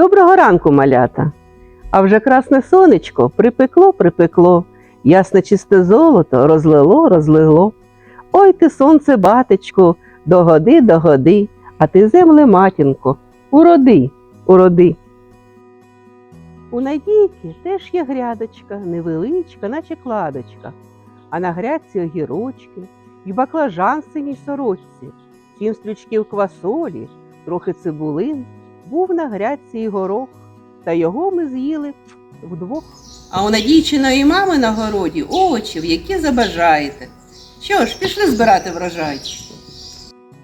Доброго ранку, малята. А вже красне сонечко припекло, припекло, ясне чисте золото розлило, розлило. Ой ти, сонце, батечко, догоди, догоди, а ти земле, матінко, уроди, уроди. У Надійки теж є грядочка, невеличка, наче кладочка, а на грядці огірочки і баклажан синій сорочці, сім стрючків квасолі, трохи цибулин, був на грядці і горох, та його ми з'їли вдвох. А у надійчиної мами на городі овочів, які забажаєте. Що ж, пішли збирати врожай.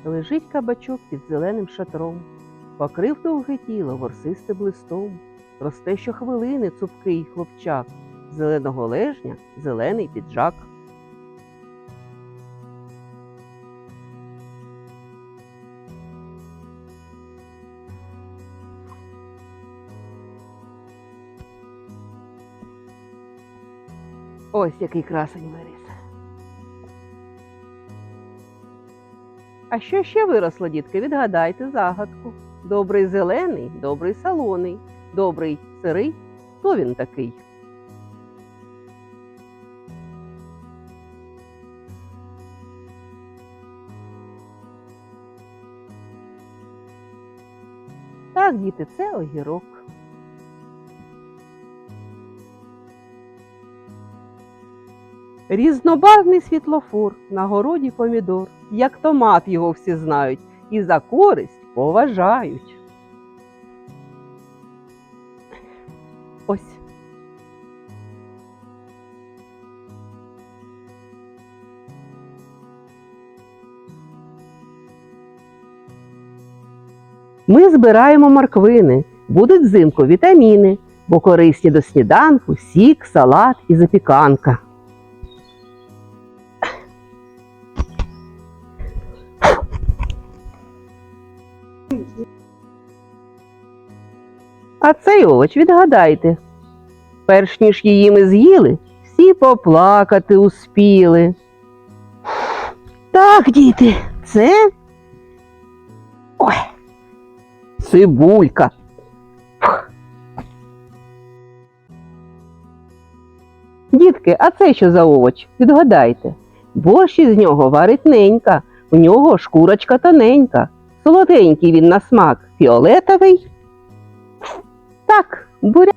Лежить кабачок під зеленим шатром, покрив довге тіло ворсистим листом, росте щохвилини цупкий хлопчак, зеленого лежня зелений піджак. Ось який красень виріс. А що ще виросло, дітки? Відгадайте загадку. Добрий зелений, добрий солоний, добрий сирий. Хто він такий? Так, діти, це огірок. Різнобарвний світлофор, на городі помідор, як томат його всі знають, і за користь поважають. Ось. Ми збираємо морквини, будуть взимку вітаміни, бо корисні до сніданку, сік, салат і запіканка. А цей овоч відгадайте. Перш ніж її ми з'їли, всі поплакати успіли. Так, діти, це. Ой. Цибулька. Дітки, а це що за овоч? Відгадайте. Борщ із нього варить ненька, у нього шкурочка тоненька, солоденький він на смак, фіолетовий. Буря.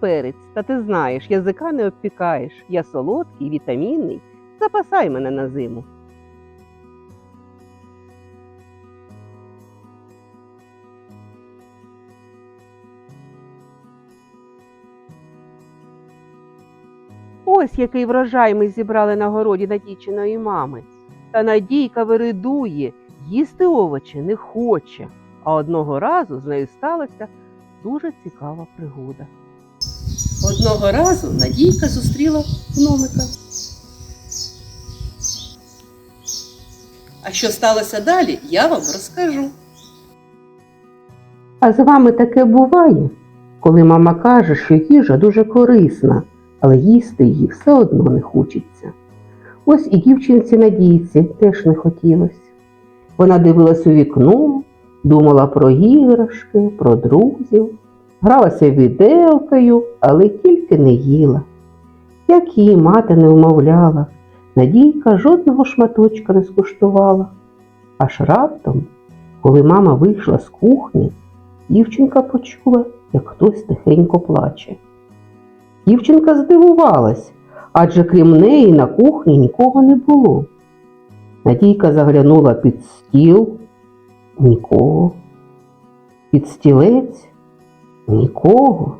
Перець, та ти знаєш, язика не обпікаєш. Я солодкий, вітамінний. Запасай мене на зиму. Ось який врожай ми зібрали на городі Надійчиної мами. Та Надійка виридує, їсти овочі не хоче. А одного разу з нею сталася дуже цікава пригода. Одного разу Надійка зустріла гномика. А що сталося далі, я вам розкажу. А з вами таке буває, коли мама каже, що їжа дуже корисна, але їсти її все одно не хочеться. Ось і дівчинці Надійці теж не хотілося. Вона дивилась у вікно, думала про іграшки, про друзів, гралася віделкою, але тільки не їла. Як її мати не вмовляла, Надійка жодного шматочка не скуштувала. Аж раптом, коли мама вийшла з кухні, дівчинка почула, як хтось тихенько плаче. Дівчинка здивувалась, адже крім неї на кухні нікого не було. Надійка заглянула під стіл нікого, під стілець нікого.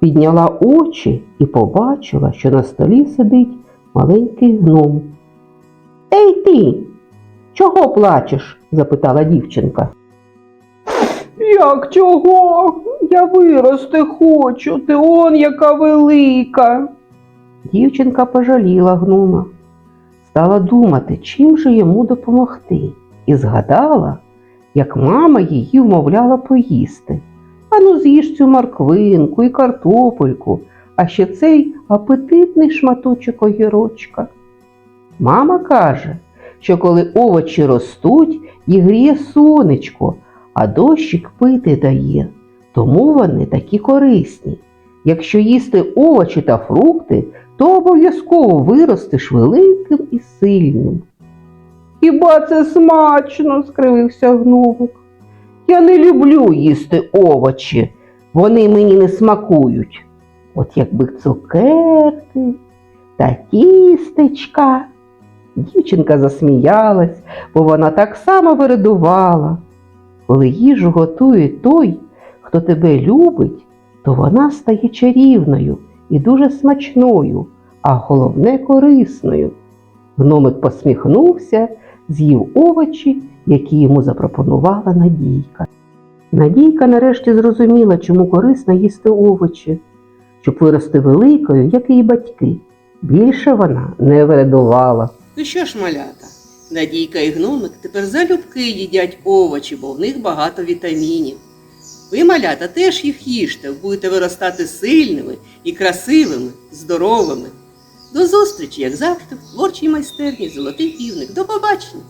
Підняла очі і побачила, що на столі сидить маленький гном. Ей ти, чого плачеш? запитала дівчинка. Як чого? Я вирости хочу, ти он яка велика. Дівчинка пожаліла гнома, стала думати, чим же йому допомогти, і згадала, як мама її вмовляла поїсти. Ану, з'їж цю морквинку і картопельку, а ще цей апетитний шматочок огірочка. Мама каже, що коли овочі ростуть, їх гріє сонечко, а дощик пити дає. Тому вони такі корисні. Якщо їсти овочі та фрукти, то обов'язково виростеш великим і сильним. Хіба це смачно? скривився гномик. Я не люблю їсти овочі, вони мені не смакують. От якби цукерки та тістечка. Дівчинка засміялась, бо вона так само вирадувала. Коли їжу готує той, хто тебе любить, то вона стає чарівною і дуже смачною, а головне корисною. Гномик посміхнувся, з'їв овочі, які йому запропонувала Надійка. Надійка нарешті зрозуміла, чому корисно їсти овочі, щоб вирости великою, як її батьки. Більше вона не вирадувала. Ну що ж, малята, Надійка і гномик тепер залюбки їдять овочі, бо в них багато вітамінів. Ви, малята, теж їх їжте, будете виростати сильними і красивими, здоровими. До зустрічі, як завжди, в творчій майстерні Золотий півник. До побачення!